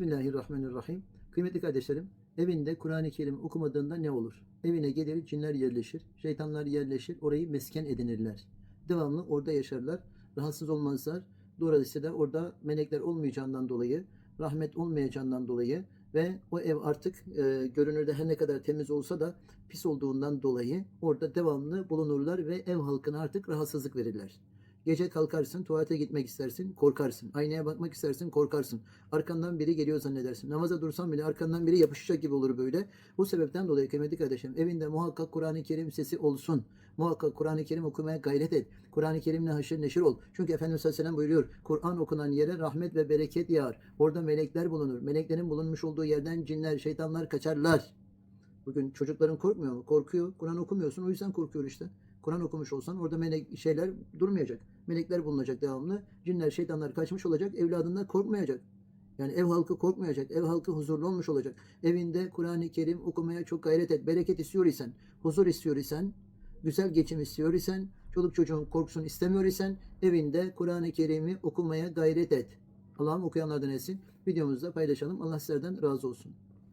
Bismillahirrahmanirrahim. Kıymetli kardeşlerim, evinde Kur'an-ı Kerim okumadığında ne olur? Evine gelir, cinler yerleşir, şeytanlar yerleşir, orayı mesken edinirler. Devamlı orada yaşarlar, rahatsız olmazlar. Dolayısıyla orada melekler olmayacağından dolayı, rahmet olmayacağından dolayı ve o ev artık e, görünürde her ne kadar temiz olsa da pis olduğundan dolayı orada devamlı bulunurlar ve ev halkına artık rahatsızlık verirler. Gece kalkarsın, tuvalete gitmek istersin, korkarsın. Aynaya bakmak istersin, korkarsın. Arkandan biri geliyor zannedersin. Namaza dursan bile arkandan biri yapışacak gibi olur böyle. Bu sebepten dolayı kıymetli kardeşim, evinde muhakkak Kur'an-ı Kerim sesi olsun. Muhakkak Kur'an-ı Kerim okumaya gayret et. Kur'an-ı Kerim'le haşır neşir ol. Çünkü Efendimiz sallallahu aleyhi ve sellem buyuruyor. Kur'an okunan yere rahmet ve bereket yağar. Orada melekler bulunur. Meleklerin bulunmuş olduğu yerden cinler, şeytanlar kaçarlar. Bugün çocukların korkmuyor mu? Korkuyor. Kur'an okumuyorsun. O yüzden korkuyor işte. Kur'an okumuş olsan orada melek şeyler durmayacak. Melekler bulunacak devamlı. Cinler, şeytanlar kaçmış olacak. Evladından korkmayacak. Yani ev halkı korkmayacak. Ev halkı huzurlu olmuş olacak. Evinde Kur'an-ı Kerim okumaya çok gayret et. Bereket istiyor isen, huzur istiyor isen, güzel geçim istiyor isen, çoluk çocuğun korksun istemiyor isen evinde Kur'an-ı Kerim'i okumaya gayret et. Allah'ım okuyanlardan etsin. Videomuzda paylaşalım. Allah sizlerden razı olsun.